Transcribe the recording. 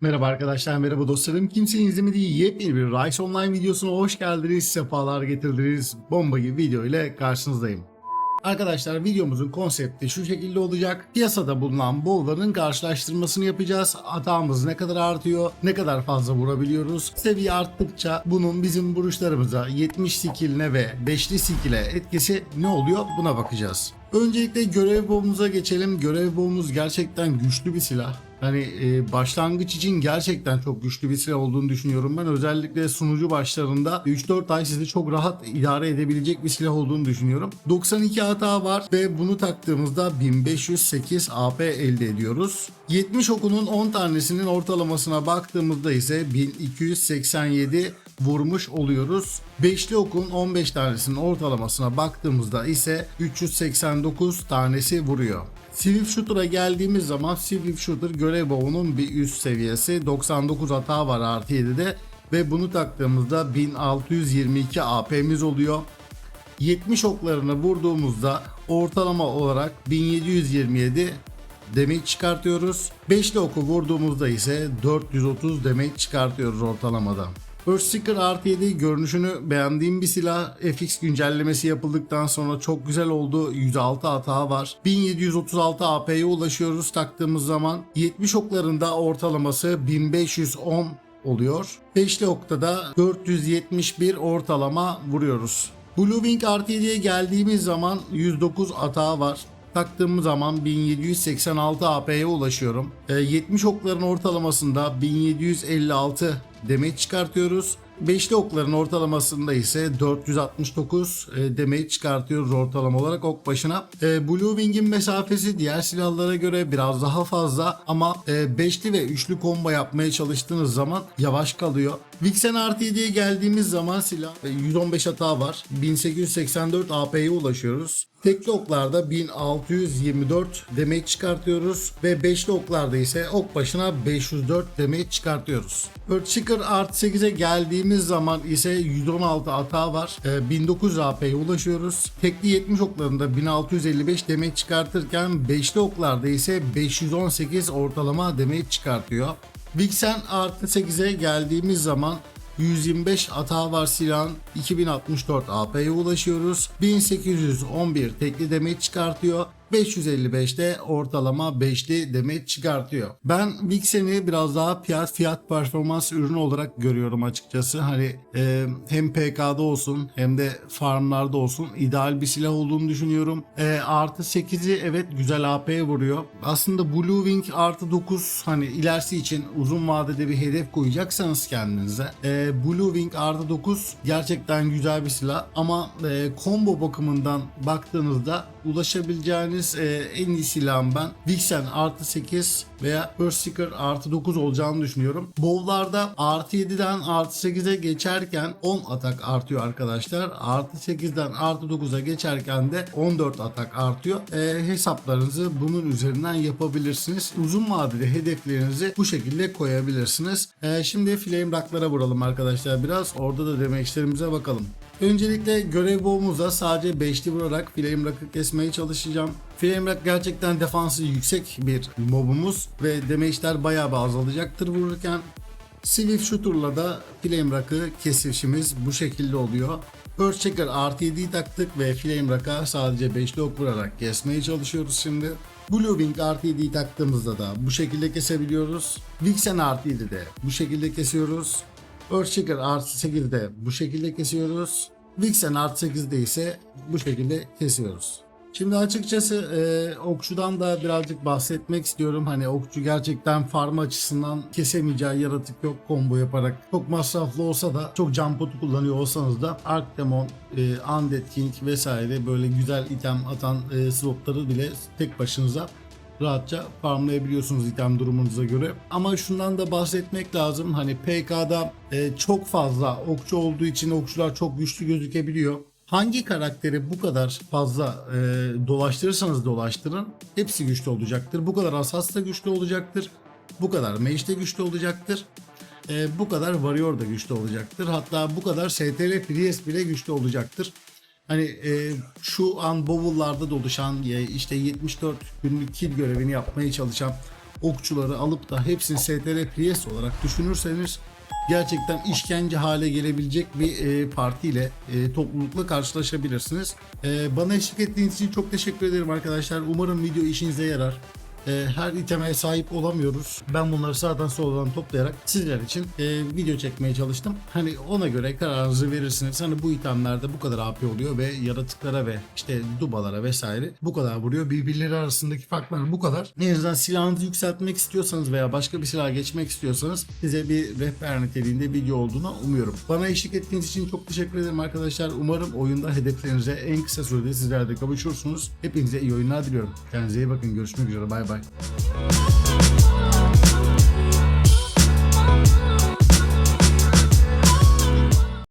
Merhaba arkadaşlar, merhaba dostlarım. Kimsenin izlemediği yepyeni bir Rise Online videosuna hoş geldiniz, sefalar getirdiniz. Bomba gibi video ile karşınızdayım. Arkadaşlar videomuzun konsepti şu şekilde olacak. Piyasada bulunan bolların karşılaştırmasını yapacağız. Atağımız ne kadar artıyor, ne kadar fazla vurabiliyoruz. Seviye arttıkça bunun bizim vuruşlarımıza 70 skilline ve 5'li skill'e etkisi ne oluyor buna bakacağız. Öncelikle görev boğumuza geçelim. Görev boğumuz gerçekten güçlü bir silah. Hani e, başlangıç için gerçekten çok güçlü bir silah olduğunu düşünüyorum ben. Özellikle sunucu başlarında 3-4 ay sizi çok rahat idare edebilecek bir silah olduğunu düşünüyorum. 92 hata var ve bunu taktığımızda 1508 AP elde ediyoruz. 70 okunun 10 tanesinin ortalamasına baktığımızda ise 1287 vurmuş oluyoruz. Beşli okun 15 tanesinin ortalamasına baktığımızda ise 389 tanesi vuruyor. Swift Shooter'a geldiğimiz zaman Swift Shooter görev boğunun bir üst seviyesi 99 hata var artı 7'de ve bunu taktığımızda 1622 AP'miz oluyor. 70 oklarını vurduğumuzda ortalama olarak 1727 damage çıkartıyoruz. 5'li oku vurduğumuzda ise 430 damage çıkartıyoruz ortalamada. Earthseeker artı 7 görünüşünü beğendiğim bir silah. FX güncellemesi yapıldıktan sonra çok güzel oldu. 106 hata var. 1736 AP'ye ulaşıyoruz taktığımız zaman. 70 oklarında ortalaması 1510 oluyor. 5'li okta da 471 ortalama vuruyoruz. Blue Wing artı 7'ye geldiğimiz zaman 109 hata var taktığım zaman 1786 AP'ye ulaşıyorum. E, 70 okların ortalamasında 1756 damage çıkartıyoruz. Beşli okların ortalamasında ise 469 e, damage çıkartıyoruz ortalama olarak ok başına. E, Blue Wing'in mesafesi diğer silahlara göre biraz daha fazla ama e, beşli ve üçlü combo yapmaya çalıştığınız zaman yavaş kalıyor. Vixen artı 7'ye geldiğimiz zaman silah e, 115 hata var. 1884 AP'ye ulaşıyoruz. Tekli oklarda 1624 damage çıkartıyoruz ve beşli oklarda ise ok başına 504 damage çıkartıyoruz. Earthshaker artı 8'e geldiğimiz zaman ise 116 hata var. Ee, 1900 AP'ye ulaşıyoruz. Tekli 70 oklarında 1655 damage çıkartırken beşli oklarda ise 518 ortalama damage çıkartıyor. Vixen artı 8'e geldiğimiz zaman 125 hata var silahın 2064 AP'ye ulaşıyoruz. 1811 tekli demet çıkartıyor. 555'te ortalama 5'li demet çıkartıyor. Ben Vixen'i biraz daha fiyat, fiyat performans ürünü olarak görüyorum açıkçası. Hani e, hem PK'da olsun hem de farmlarda olsun ideal bir silah olduğunu düşünüyorum. E, artı 8'i evet güzel AP'ye vuruyor. Aslında Blue Wing artı 9 hani ilerisi için uzun vadede bir hedef koyacaksanız kendinize e, Blue Wing artı 9 gerçekten güzel bir silah ama e, combo bakımından baktığınızda ulaşabileceğiniz e, en iyi silahım ben. Vixen artı 8 veya Earthseeker artı 9 olacağını düşünüyorum. Bowl'larda artı 7'den artı 8'e geçerken 10 atak artıyor arkadaşlar. Artı 8'den artı 9'a geçerken de 14 atak artıyor. E, hesaplarınızı bunun üzerinden yapabilirsiniz. Uzun vadeli hedeflerinizi bu şekilde koyabilirsiniz. E, şimdi flame rock'lara vuralım arkadaşlar biraz. Orada da demeçlerimize bakalım. Öncelikle görev boğumuzda sadece 5'li vurarak flame rock'ı kesmeye çalışacağım. Flame rock gerçekten defansı yüksek bir mobumuz ve damage'ler bayağı bir azalacaktır vururken. Swift Shooter'la da Flame Rock'ı kesişimiz bu şekilde oluyor. Earthshaker artı 7'yi taktık ve Flame Rock'a sadece 5'li ok vurarak kesmeye çalışıyoruz şimdi. Blue Wing artı 7'yi taktığımızda da bu şekilde kesebiliyoruz. Vixen artı 7'de bu şekilde kesiyoruz. Earthshaker artı 8'de bu şekilde kesiyoruz. Vixen artı 8'de ise bu şekilde kesiyoruz. Şimdi açıkçası e, okçudan da birazcık bahsetmek istiyorum. Hani okçu gerçekten farm açısından kesemeyeceği yaratık yok combo yaparak. Çok masraflı olsa da çok can potu kullanıyor olsanız da Arcdemon, e, Undead King vesaire böyle güzel item atan e, slotları bile tek başınıza rahatça farmlayabiliyorsunuz item durumunuza göre. Ama şundan da bahsetmek lazım. Hani PK'da e, çok fazla okçu olduğu için okçular çok güçlü gözükebiliyor. Hangi karakteri bu kadar fazla e, dolaştırırsanız dolaştırın hepsi güçlü olacaktır. Bu kadar asas da güçlü olacaktır. Bu kadar mage de güçlü olacaktır. E, bu kadar warrior da güçlü olacaktır. Hatta bu kadar STR Priest bile güçlü olacaktır. Hani e, şu an bowl'larda da oluşan e, işte 74 günlük kill görevini yapmaya çalışan okçuları alıp da hepsini STR Priest olarak düşünürseniz gerçekten işkence hale gelebilecek bir e, partiyle, e, toplulukla karşılaşabilirsiniz. E, bana eşlik ettiğiniz için çok teşekkür ederim arkadaşlar. Umarım video işinize yarar. E, her iteme sahip olamıyoruz. Ben bunları sağdan soldan toplayarak sizler için e, video çekmeye çalıştım. Hani ona göre kararınızı verirsiniz. Hani bu itemlerde bu kadar AP oluyor ve yaratıklara ve işte dubalara vesaire bu kadar vuruyor. Birbirleri arasındaki farklar bu kadar. En azından silahınızı yükseltmek istiyorsanız veya başka bir silaha geçmek istiyorsanız size bir rehber niteliğinde video olduğunu umuyorum. Bana eşlik ettiğiniz için çok teşekkür ederim arkadaşlar. Umarım oyunda hedeflerinize en kısa sürede sizler de kavuşursunuz. Hepinize iyi oyunlar diliyorum. Kendinize iyi bakın. Görüşmek üzere. Bay bay. bye.